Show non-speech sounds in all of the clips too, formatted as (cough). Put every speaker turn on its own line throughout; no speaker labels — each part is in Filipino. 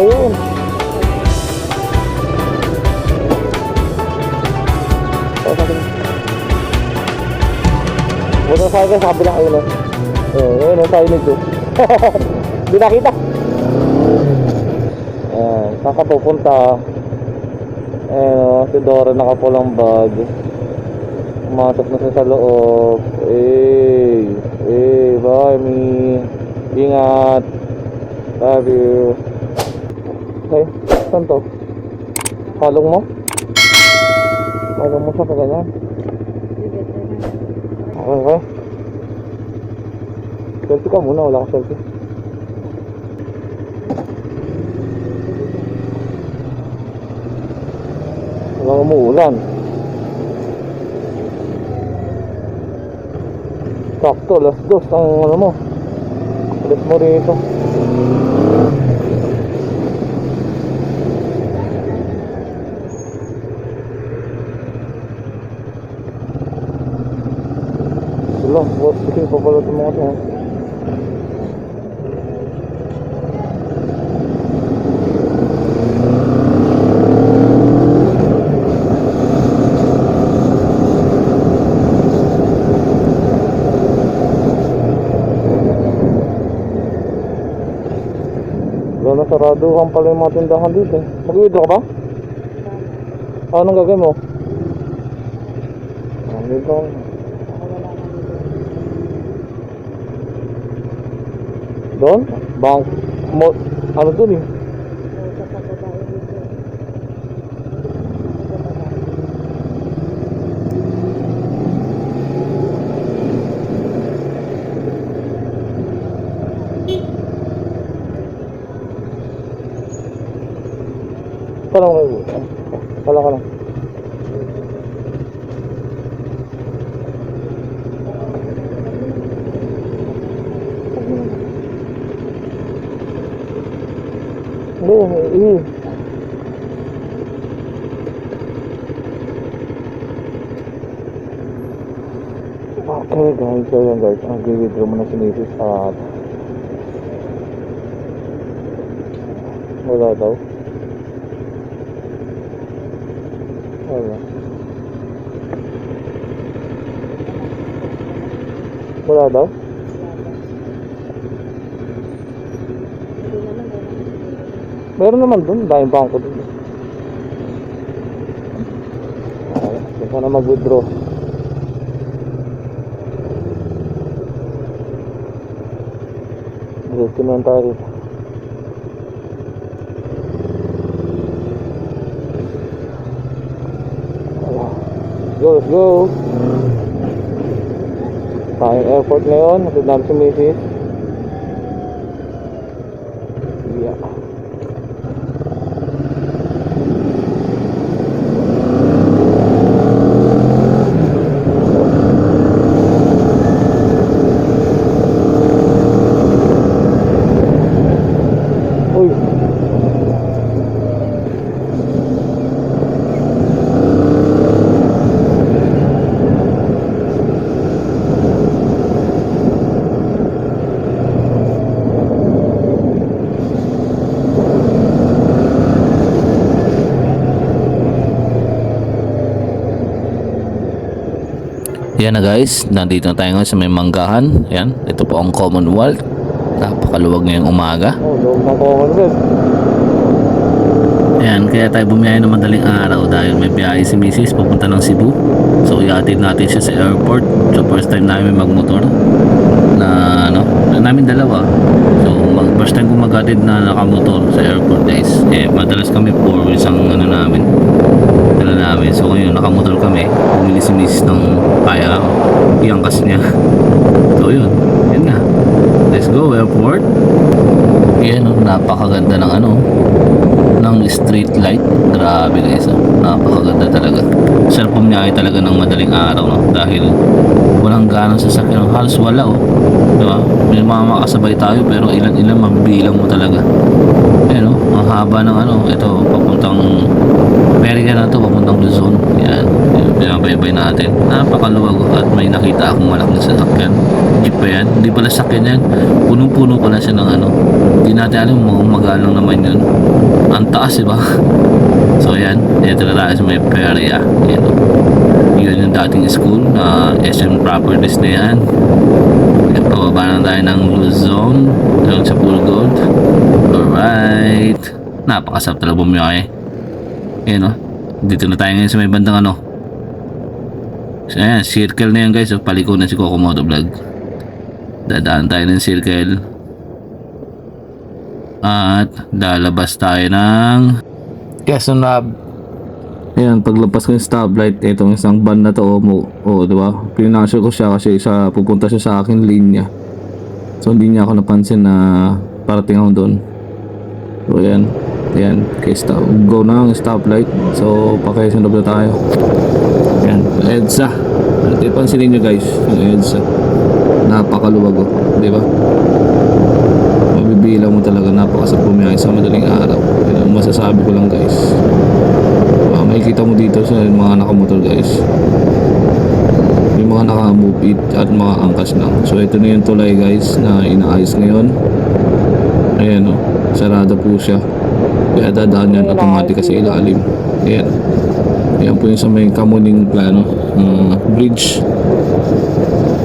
Ayun. Motorcycle sa kabilang ayun oh. Eh, ayun ang signage oh. Di nakita. Ayan, saan ka pupunta? Ayan oh, si Dora nakapulang bag. Pumasok na siya sa loob. Eh, eh, bye me. Ingat. Love you. Okay, saan to? Palong mo? Palong mo siya pa ganyan. Okay, okay. Selfie ka muna, wala akong selfie. Walang umuulan. Sakto, alas dos ang ano mo. Alas mo rito. Wala, what kasi pa pala itong mga ito. Wala na sarado kang pala yung mga tindahan dito. Mag-withdraw ka ba? Anong gagawin mo? Ah, withdraw. Doon? Bank mo ano doon eh? Parang kayo. Wala ka Hindi, eh. Okay guys, so yan guys, ang withdraw mo na si Mrs. at wala daw. Wala. Wala daw? Meron naman dun, daming bangko dun. Ay, Gusto na mag-withdraw. Diretso naman tayo rito. Go, let's go! Tayong airport ngayon, natid namin si Mrs. Yeah. Uy.
Yan na guys, nandito na tayo ngayon sa may manggahan. Yan, ito po ang Commonwealth. Napakaluwag ngayong umaga. Ayan, kaya tayo bumiyahe ng madaling araw dahil may biyahe si Mrs. papunta ng Cebu. So, iatid natin siya sa airport. So, first time namin magmotor na ano, na namin dalawa. So, mag, first time ko mag-atid na nakamotor sa airport guys. Eh, madalas kami four wheels ang ano namin. Dala namin. So, ngayon, nakamotor kami. Bumili si Mrs. ng kaya iangkas niya. So, yun. Yun nga. Let's go, airport. Yan, oh, napakaganda ng ano, ng street light. Grabe guys, oh. napakaganda talaga. Sarap pumiyahe talaga ng madaling araw, no? Dahil walang ganang sasakyan. Halos wala, oh. Diba? May mga makasabay tayo, pero ilan-ilan mabibilang mo talaga. Ayan, oh. Ang haba ng ano, ito, papuntang America na to, papuntang Luzon. Yan. Pinabaybay natin. Napakaluwag at may nakita akong malaking sasakyan. Jeep pa yan. Hindi pala sasakyan yan. Punong-puno pala siya ng ano. Hindi natin alam kung magalang naman yun. Ang taas, diba? (laughs) So yan, dito na tayo sa may Peria. Yan, oh. yun yung dating school na SM Properties na yan. At pababa na tayo ng Luzon. Doon sa Pool Gold. Alright. Napakasarap talaga bumiyahe. Yan o. Dito na tayo ngayon sa may bandang ano. So, ayan, circle na yan guys. So, paliko na si Coco Vlog. Dadaan tayo ng circle. At lalabas tayo ng Quezon Lab. Ayan, paglabas ko yung stoplight, itong isang van na to, o, mo, o di ba? Pinasyo ko siya kasi sa, pupunta siya sa akin linya. So, hindi niya ako napansin na parating ako doon. So, ayan. Ayan, kay stop. Go na ang stoplight. So, pakaisunod na tayo. Ayan, EDSA. At ipansinin nyo guys, yung EDSA. Napakaluwag o, di ba? Mabibilang mo talaga napakasap bumiyahe sa madaling araw. Yan ang masasabi ko lang guys. Uh, makikita mo dito sa mga nakamotor guys. Yung mga naka-move it at mga angkas lang. So ito na yung tulay guys na inaayos ngayon. Ayan o, sarado po siya. Kaya dadaan yan automatic kasi ilalim. Ayan. Ayan po yung sa may kamuning plano. uh, bridge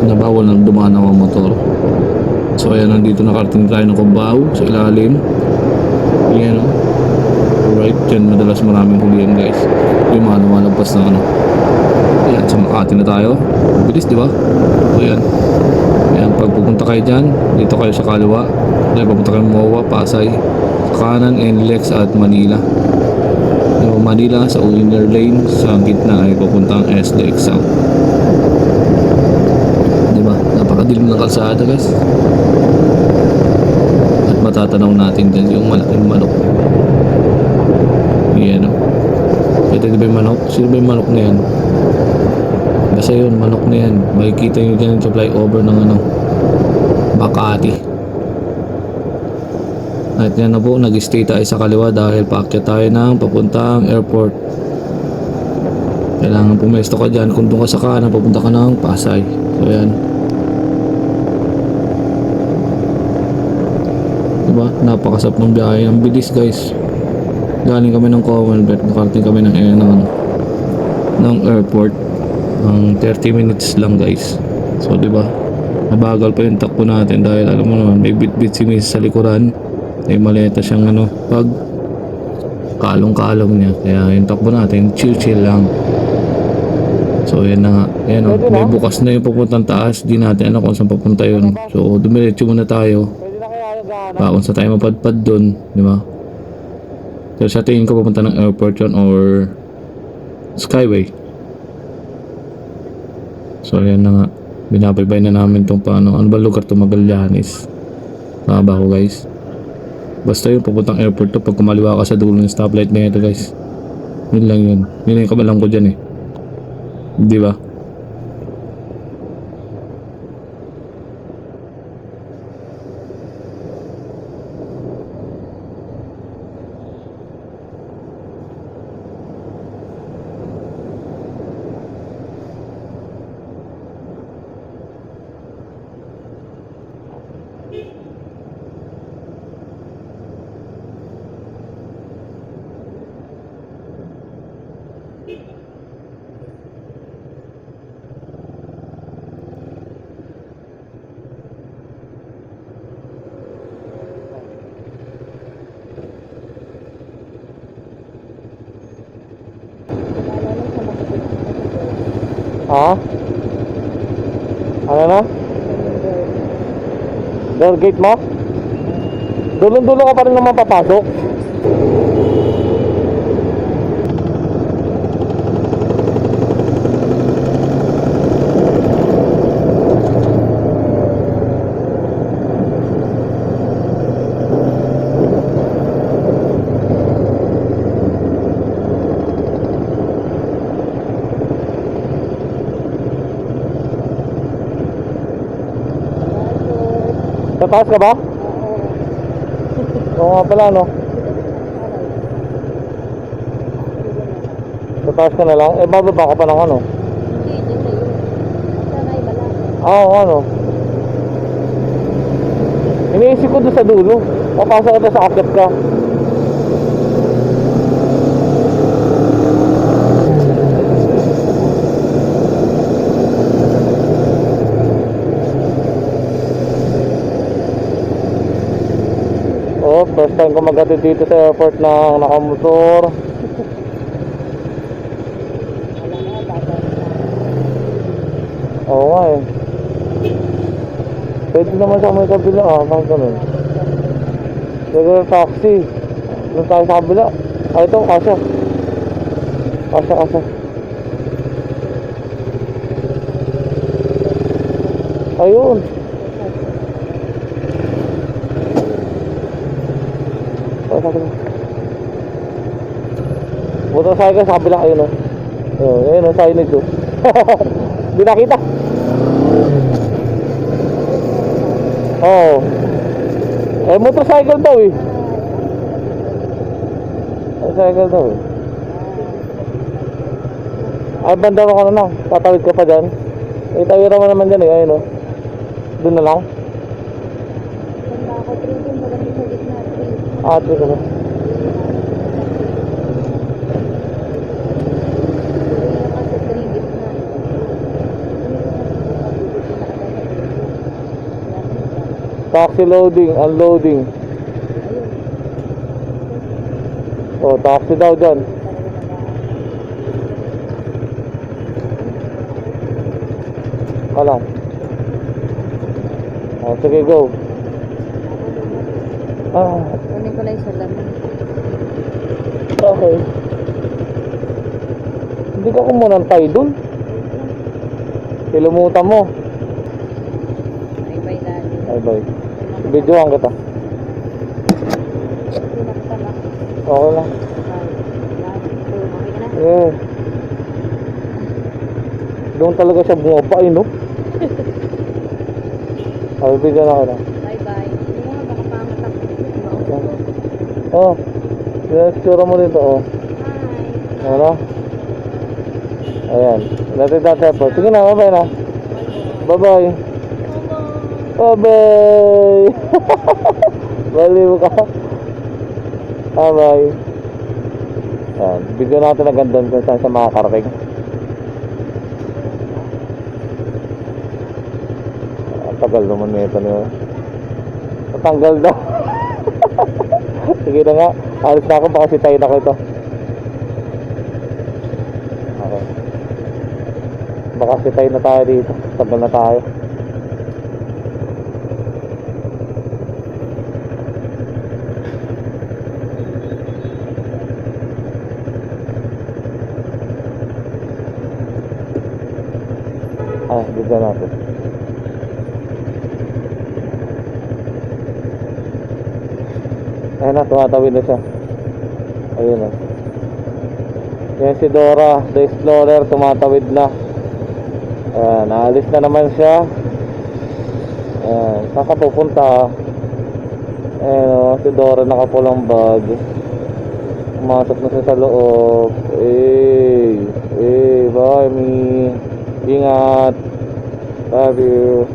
na bawal nang dumaan ng motor. So ayan, nandito nakarating tayo ng Cubao sa ilalim. Ayan o. Right, dyan madalas maraming hulihan guys. Yung mga lumalabas na ano. Ayan, sa Makati na tayo. Bilis, di ba? Ayan. Ayan, pag pupunta kayo dyan, dito kayo sa kaliwa. Ayan, pupunta kayo MOA, Pasay. Sa kanan, NLEX at Manila. Yung Manila sa inner lane, sa gitna ay papuntang SLEX South. Di ba? Napakadilim ng kalsada guys. At matatanaw natin dyan yung malaking manok. Yan o. Ito di ba yung manok? Sino ba yung manok na yan? Basta yun, manok na yan. Makikita nyo dyan sa flyover ng ano, Makati. At yan na po, nag-stay tayo sa kaliwa dahil paakyat tayo ng papuntang airport. Kailangan pumesto ka dyan. Kung doon ka sa kanan, papunta ka ng Pasay. So yan. Diba? Napakasap ng biyahe. Ang bilis guys. Galing kami ng Commonwealth. Nakarating kami ng, eh, ng, ng airport. Ang 30 minutes lang guys. So diba? Mabagal pa yung takbo natin dahil alam mo naman may bit-bit si Miss sa likuran. May maleta siyang ano pag kalong-kalong niya. Kaya yung takbo natin chill-chill lang. So yan na nga. Yan o.
Na?
May bukas na yung papuntang taas. Di natin alam kung saan papunta yun. So dumiretso muna tayo.
Gana?
Pa kung saan tayo mapadpad dun. Di ba? So sa tingin ko papunta ng airport yun or skyway. So yan na nga. Binabaybay na namin tong paano. Ano ba lugar to Magallanes? Mahaba ko guys. Basta yun papuntang airport to pag kumaliwa ka sa dulo ng stoplight na ito guys. Yun lang yun. Yun yung kabalang ko dyan eh. Di ba?
Ha? Ano na? Door gate mo? Dulong-dulo ka pa rin naman papasok. Tataas ka ba? (laughs) Oo nga pala, no? Sa Tataas ka na lang. Eh, bababa ka pa ng ano? Ah, oo, ano? Iniisip ko doon sa dulo. Papasok ito sa akit ka. Oh, first time ko magatid dito sa airport ng nakamotor. Oo nga eh. Pwede naman sa may kabila ah, bakit ganun? Pero taxi. Doon tayo sa kabila. Ah, ito, kasya. Kasya, kasya. Ayun. Oh, sa kabila. Motorcycle sa kabila, ayun oh. Ayun, ayun oh, signage oh. (laughs) Hindi nakita. Oh. Eh, motorcycle daw eh. Motorcycle daw eh. Ay, banda ka na lang. Tatawid ka pa dyan. Eh, tawira mo naman dyan eh. Ayun oh. Doon na lang.
Ako, sa gitna.
Ah, doon ka na. Taxi loading, unloading. Oh, taxi daw dyan. Kalang. Oh, sige, go. Ah,
Kunin ko na yung salamin.
okay. Hindi ka kumunang tayo dun. Kilumutan mo.
Ay, bye.
Videohan kita. Okay lang. Yeah. Doon talaga siya bumaba eh, no? Ay, bigyan na kita.
Bye bye. Hindi nga, baka pangat ako. Mausap ko.
Oh, sinasura mo dito, oh.
Hi.
Ano? Ayan. Dati dati po. Sige na, bye-bye na. Bye-bye. Bye-bye. (laughs) Baliw ka. Bye-bye. Ayan. Bigyan natin ang ganda kung saan siya makakarating. Ang tagal naman nito niyo. Patanggal daw. (laughs) Sige na nga. Alis na ako. Baka sitayin ako ito. Okay. Baka sitayin na tayo dito. Tagal na tayo. Bigyan natin. Ayun na, tumatawid na siya. Ayun na. Yan si Dora, the Explorer, tumatawid na. Ayan, naalis na naman siya. Ayan, saan ka pupunta? Ayan o, si Dora nakapulang bag. Pumasok na siya sa loob. Eh, eh, bye me. Ingat. Love you.